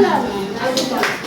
Gracias.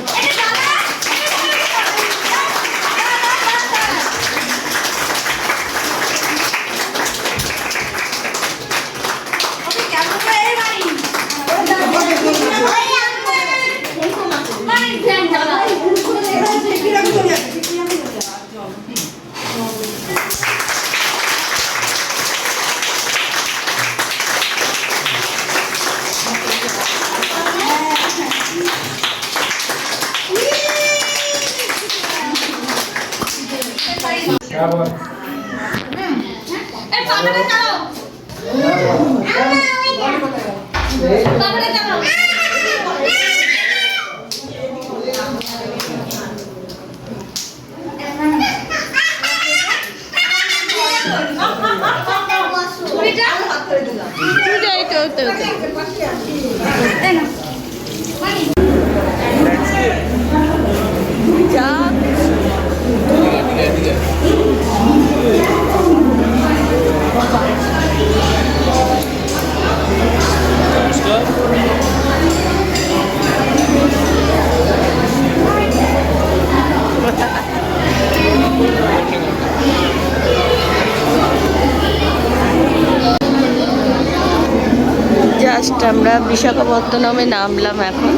বিশাখাপত্তনমে নামলাম এখন।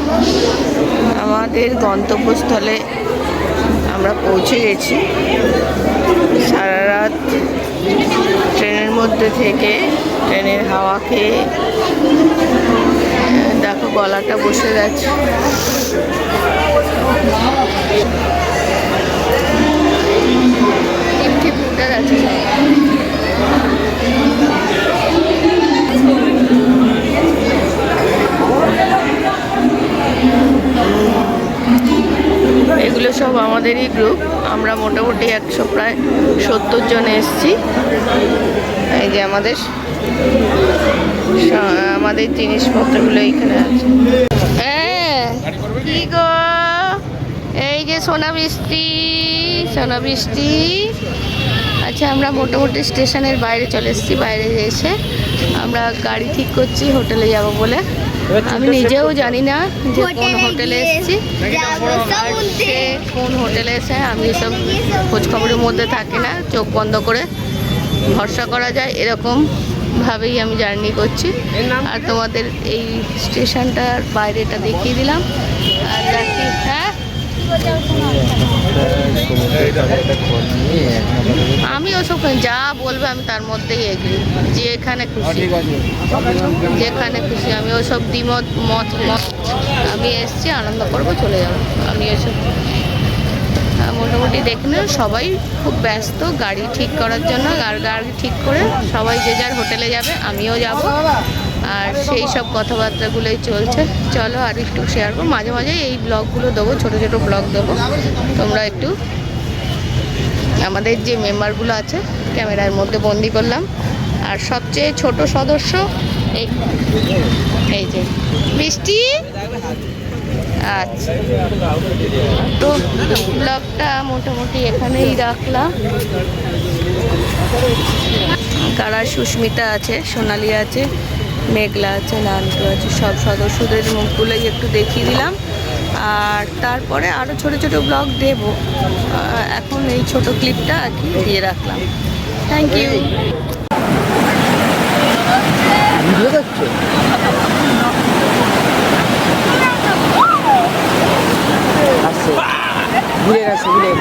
আমাদের গন্তব্যস্থলে আমরা পৌঁছে গেছি। সারা রাত ট্রেনের মধ্যে থেকে ট্রেনের হাওয়া খেয়ে দেখো গলাটা বসে গেছে। টিপ টিপ উঠে গেছে আমাদেরই গ্রুপ আমরা মোটামুটি একশো প্রায় সত্তর জন এসছি। এই যে আমাদের আমাদের জিনিসপত্রগুলো এইখানে আছে। হ্যাঁ কি গো? এই যে সোনা বৃষ্টি সোনা বৃষ্টি আচ্ছা আমরা মোটামুটি স্টেশনের বাইরে চলে এসেছি, বাইরে এসে আমরা গাড়ি ঠিক করছি, হোটেলে যাব বলে। আমি নিজেও জানি না যে কোন হোটেলে এসেছি। কোন হোটেলে এসে আমি সব খোঁজখবরের মধ্যে থাকি না চোখ বন্ধ করে ভরসা করা যায় এরকম ভাবেই আমি জার্নি করছি। আর তোমাদের এই স্টেশনটার বাইরেটা দেখিয়ে দিলাম। আর হ্যাঁ? আমি ওসব যা বলবে আমি তার মধ্যেই এগ্রি যে এখানে খুশি। যেখানে খুশি আমি ওসব দ্বিমত মত মত। আমি এসছি আনন্দ করব চলে যাব। আমি আহ, মোটামুটি দেখে সবাই খুব ব্যস্ত গাড়ি ঠিক করার জন্য আর গাড়ি ঠিক করে সবাই যে যার হোটেলে যাবে আমিও যাব। আর সেই সব কথাবার্তাগুলোই চলছে। চলো আর একটু শেয়ার করো। মাঝে মাঝে এই ব্লগগুলো দেবো, ছোটো ছোটো ব্লগ দেবো। তোমরা একটু আমাদের যে মেম্বারগুলো আছে, ক্যামেরার মধ্যে বন্দি করলাম। আর সবচেয়ে ছোট সদস্য এই এই যে মিষ্টি। আচ্ছা। তো ব্লগটা মোটামুটি এখানেই রাখলাম। কারা সুস্মিতা আছে, সোনালি আছে মেঘলা আছে নান্টু আছে সব সদস্যদের মুখগুলোই একটু দেখিয়ে দিলাম। আর তারপরে আরও ছোট ছোট ব্লগ দেব। এখন এই ছোট ক্লিপটা আর কি দিয়ে রাখলাম। থ্যাংক ইউ ঘুরে গেছে ঘুরে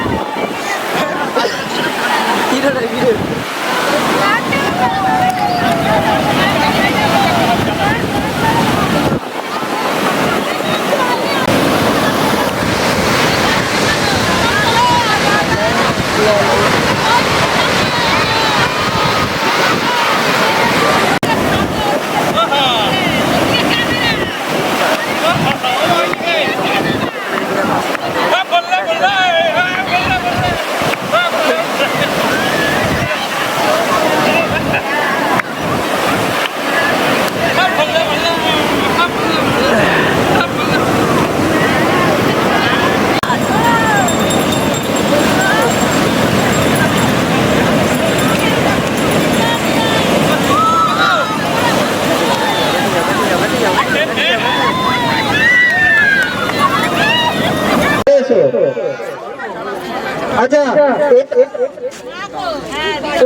আচ্ছা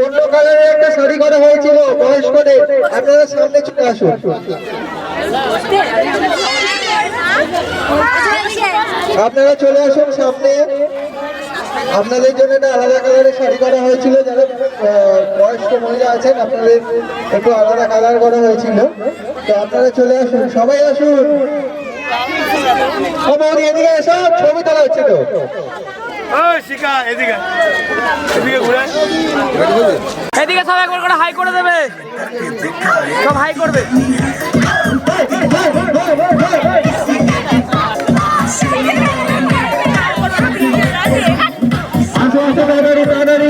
অন্য কালারের একটা শাড়ি করা হয়েছিল বয়স্কদের। আপনারা সামনে চলে আসুন। আপনারা চলে আসুন সামনে। আপনাদের জন্য একটা আলাদা কালারের শাড়ি করা হয়েছিল। যারা বয়স্ক মহিলা আছেন, আপনাদের একটু আলাদা কালার করা হয়েছিল। তো আপনারা চলে আসুন। সবাই আসুন। ছবি তোলা হচ্ছে তো। শিখা এদিকে। এদিকে ঘুরে। এদিকে সব একবার করে হাই করে দেবে। সব হাই করবে। আসো আসো তাড়াতাড়ি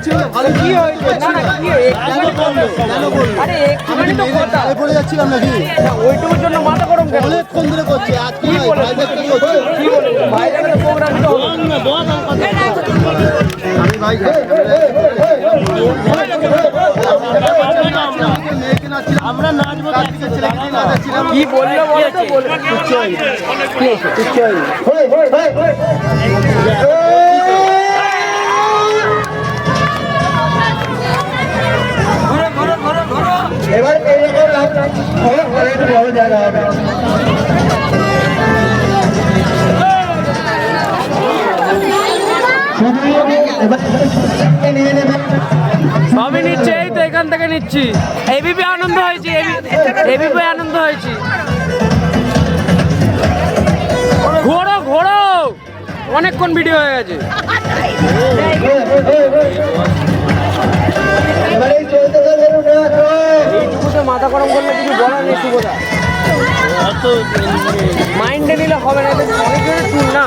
বলে ভালো কি হয়েছে না না কি কেন করল কেন করল আরে একটুখানি তো কথা। গায়ে পড়ে যাচ্ছিলাম নাকি? ওইটুকুর জন্য মাথা গরম কেন? অনেকক্ষণ ধরে করছি আজকে কি বলে ভাই দেখতে কি বলে বাইরে প্রোগ্রাম তো আমি ভাই আমরা নাচবো কি বলল সবই নিচ্ছে, এই তো এখান থেকে নিচ্ছি। এবিপি আনন্দ হয়েছে এবিপি আনন্দ হয়েছি। ঘোড়ো ঘোড়ো অনেকক্ষণ ভিডিও হয়ে গেছে। এইটুকুতে মাথা গরম করলে কিছু বলার নেই শুভদা মাইন্ডে নিলে হবে না অনেক না।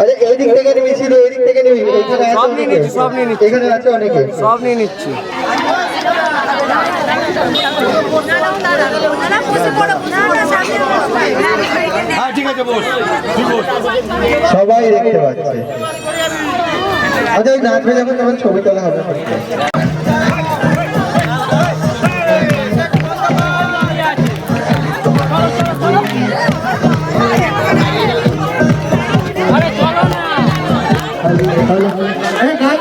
আরে এই দিক থেকে নিবি এই দিক থেকে নিবি। এখানে আছে সব নিয়ে নিচ্ছি, সব নিয়ে নিচ্ছি। এখানে আছে অনেকে। সব নিয়ে নিচ্ছি। হ্যাঁ ঠিক আছে বস। তুই বস। সবাই দেখতে পাচ্ছে। আচ্ছা ওই নাচবে যখন তখন ছবি তোলা হবে। আরে গান